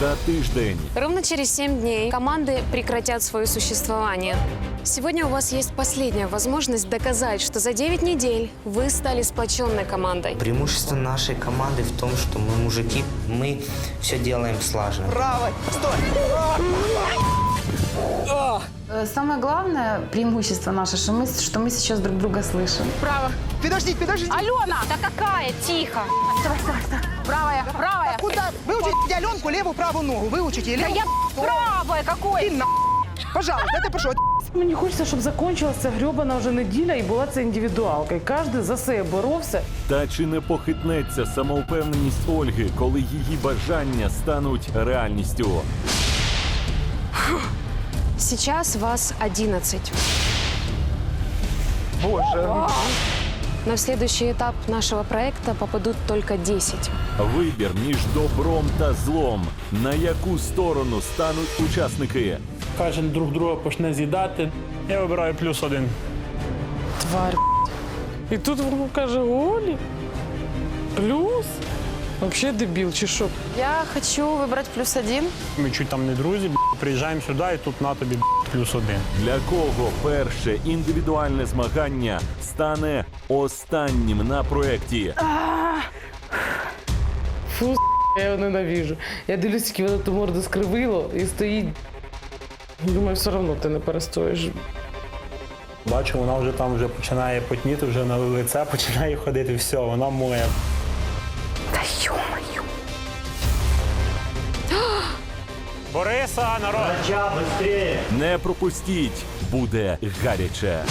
за тиждень. Ровно через 7 дней команды прекратят свое существование. Сегодня у вас есть последняя возможность доказать, что за 9 недель вы стали сплоченной командой. Преимущество нашей команды в том, что мы мужики, мы все делаем слаженно. Э, Самое главное преимущество наше, что мы, что мы сейчас друг друга слышим. Подождите, подождите. Алена! Да какая? Тихо! Правая, правая! Куда? Выучите Аленку левую, правую ногу. Выучите. Да левую. я правая какой! Ты на... Пожалуйста, это пошел. Мені хочеться, щоб закінчилася грьобана вже неділя і була це індивідуалка. І кожен за себе боровся. Та чи не похитнеться самовпевненість Ольги, коли її бажання стануть реальністю? Сейчас вас 11. Боже. На следующий этап нашего проекта попадут только 10. Вибір між добром та злом. На яку сторону стануть учасники? Кожен друг друга почне з'їдати. Я вибираю плюс один. Тварь. І тут каже: Олі. Плюс. Взагалі дебіл, чи що? Я хочу выбрать плюс один. Ми чуть там не друзі, б**, приїжджаємо сюди і тут на тобі б**, плюс один. Для кого перше індивідуальне змагання стане останнім на проєкті? Фу, я його ненавижу. Я дивлюсь, тільки воно ту морду скривило і стоїть. Думаю, все одно ти не перестоїш. Бачу, вона вже там вже починає потніти, вже на лице починає ходити. Все, вона моя. Бориса, народ! Не пропустіть, буде гаряче.